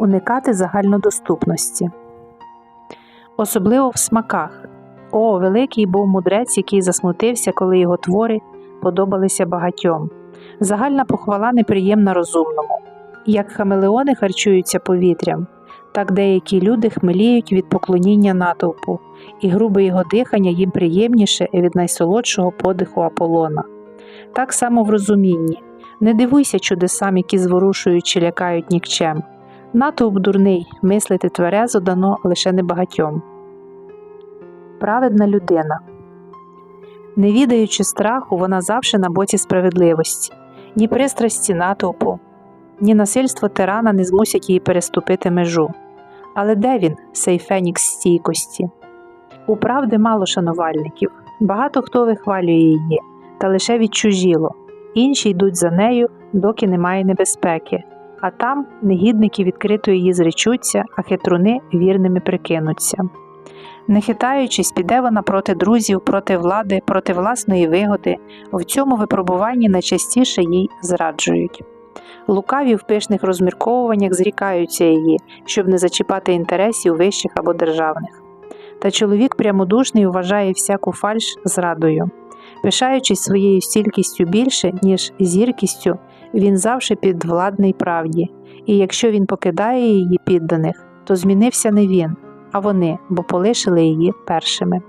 Уникати загальнодоступності. Особливо в смаках. О, великий був мудрець, який засмутився, коли його твори подобалися багатьом. Загальна похвала неприємна розумному. Як хамелеони харчуються повітрям, так деякі люди хмеліють від поклоніння натовпу, і грубе його дихання їм приємніше від найсолодшого подиху Аполлона. Так само в розумінні. Не дивуйся чудесам, які зворушують чи лякають нікчем. Натовп дурний, мислити тверезо дано лише небагатьом. Праведна людина. Не відаючи страху, вона завжди на боці справедливості, ні пристрасті натовпу, ні насильство тирана не змусять її переступити межу. Але де він, цей фенікс стійкості? У правди мало шанувальників, багато хто вихвалює її, та лише відчужіло, інші йдуть за нею, доки немає небезпеки, а там негідники відкрито її зречуться, а хитруни вірними прикинуться. Не хитаючись, піде вона проти друзів, проти влади, проти власної вигоди, в цьому випробуванні найчастіше їй зраджують. Лукаві в пишних розмірковуваннях зрікаються її, щоб не зачіпати інтересів вищих або державних. Та чоловік прямодушний вважає всяку фальш зрадою. Пишаючись своєю стількістю більше, ніж зіркістю, він завжди підвладний правді, і якщо він покидає її підданих, то змінився не він, а вони, бо полишили її першими.